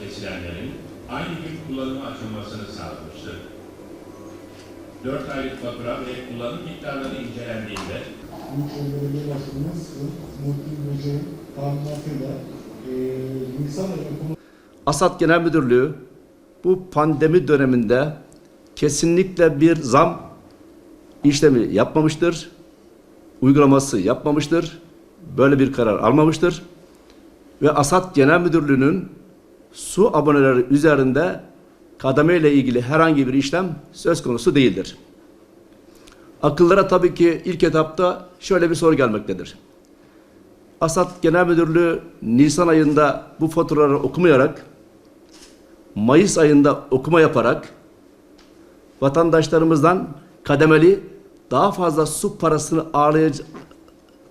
kesilenlerin aynı gün kullanıma açılmasını sağlamıştır. 4 aylık fatura ve kullanım miktarları incelendiğinde Büyükşehir Başkanımız Muhittin Böceğin talimatıyla Nisan ayı okuma Asat Genel Müdürlüğü bu pandemi döneminde kesinlikle bir zam işlemi yapmamıştır. Uygulaması yapmamıştır. Böyle bir karar almamıştır. Ve Asat Genel Müdürlüğü'nün su aboneleri üzerinde kademe ile ilgili herhangi bir işlem söz konusu değildir. Akıllara tabii ki ilk etapta şöyle bir soru gelmektedir. Asat Genel Müdürlüğü Nisan ayında bu faturaları okumayarak Mayıs ayında okuma yaparak vatandaşlarımızdan kademeli daha fazla su parasını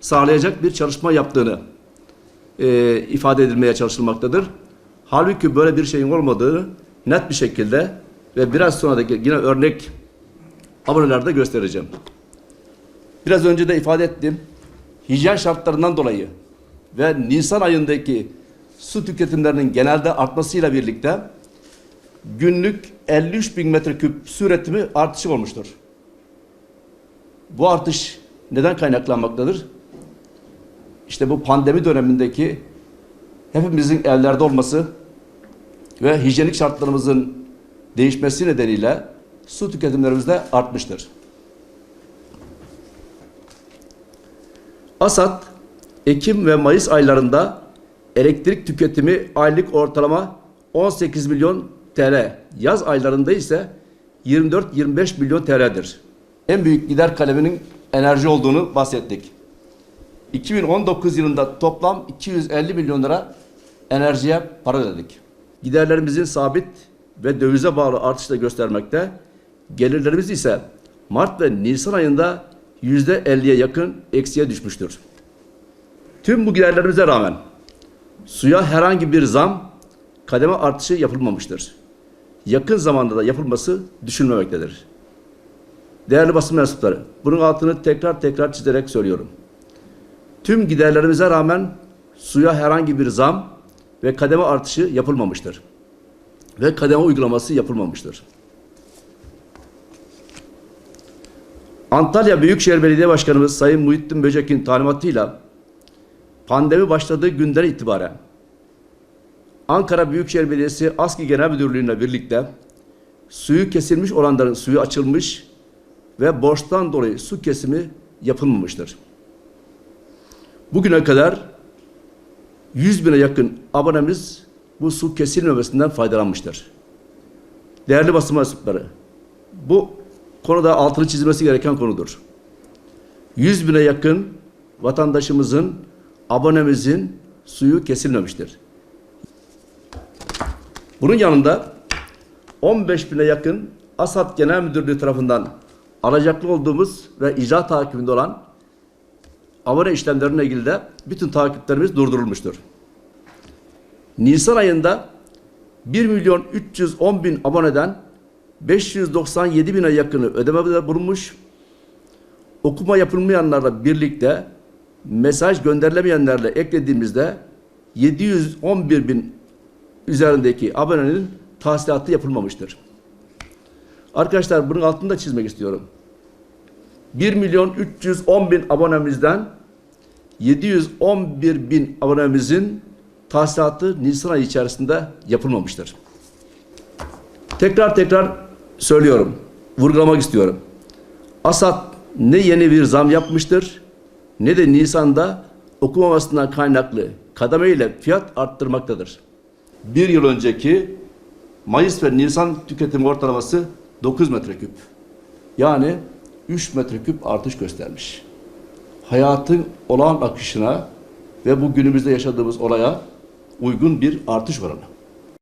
sağlayacak bir çalışma yaptığını e, ifade edilmeye çalışılmaktadır. Halbuki böyle bir şeyin olmadığını net bir şekilde ve biraz sonra da yine örnek abonelerde göstereceğim. Biraz önce de ifade ettim. Hijyen şartlarından dolayı ve Nisan ayındaki su tüketimlerinin genelde artmasıyla birlikte günlük 53 bin metreküp su üretimi artışı olmuştur. Bu artış neden kaynaklanmaktadır? İşte bu pandemi dönemindeki hepimizin evlerde olması ve hijyenik şartlarımızın değişmesi nedeniyle su tüketimlerimiz de artmıştır. Asat, Ekim ve Mayıs aylarında elektrik tüketimi aylık ortalama 18 milyon TL. Yaz aylarında ise 24-25 milyon TL'dir. En büyük gider kaleminin enerji olduğunu bahsettik. 2019 yılında toplam 250 milyon lira enerjiye para ödedik. Giderlerimizin sabit ve dövize bağlı artışı da göstermekte. Gelirlerimiz ise Mart ve Nisan ayında yüzde 50'ye yakın eksiye düşmüştür. Tüm bu giderlerimize rağmen suya herhangi bir zam, kademe artışı yapılmamıştır. Yakın zamanda da yapılması düşünülmemektedir. Değerli basın mensupları, bunun altını tekrar tekrar çizerek söylüyorum. Tüm giderlerimize rağmen suya herhangi bir zam ve kademe artışı yapılmamıştır. Ve kademe uygulaması yapılmamıştır. Antalya Büyükşehir Belediye Başkanımız Sayın Muhittin Böcek'in talimatıyla pandemi başladığı günden itibaren Ankara Büyükşehir Belediyesi ASKİ Genel Müdürlüğü'yle birlikte suyu kesilmiş olanların suyu açılmış ve borçtan dolayı su kesimi yapılmamıştır. Bugüne kadar 100 bine yakın abonemiz bu su kesilmemesinden faydalanmıştır. Değerli basın mensupları, bu konuda altını çizilmesi gereken konudur. 100 bine yakın vatandaşımızın, abonemizin suyu kesilmemiştir. Bunun yanında 15 bine yakın ASAD Genel Müdürlüğü tarafından alacaklı olduğumuz ve icra takibinde olan abone işlemlerine ilgili de bütün takiplerimiz durdurulmuştur. Nisan ayında 1 milyon 310 bin aboneden 597 bine yakını ödemede bulunmuş. Okuma yapılmayanlarla birlikte mesaj gönderilemeyenlerle eklediğimizde 711 bin üzerindeki abonenin tahsilatı yapılmamıştır. Arkadaşlar bunun altını da çizmek istiyorum. 1 milyon 310 bin abonemizden 711 bin abonemizin tahsilatı Nisan ayı içerisinde yapılmamıştır. Tekrar tekrar söylüyorum, vurgulamak istiyorum. Asat ne yeni bir zam yapmıştır ne de Nisan'da okumamasından kaynaklı kademeyle fiyat arttırmaktadır. Bir yıl önceki Mayıs ve Nisan tüketim ortalaması 9 metreküp. Yani 3 metreküp artış göstermiş. Hayatın olağan akışına ve bu günümüzde yaşadığımız olaya uygun bir artış oranı.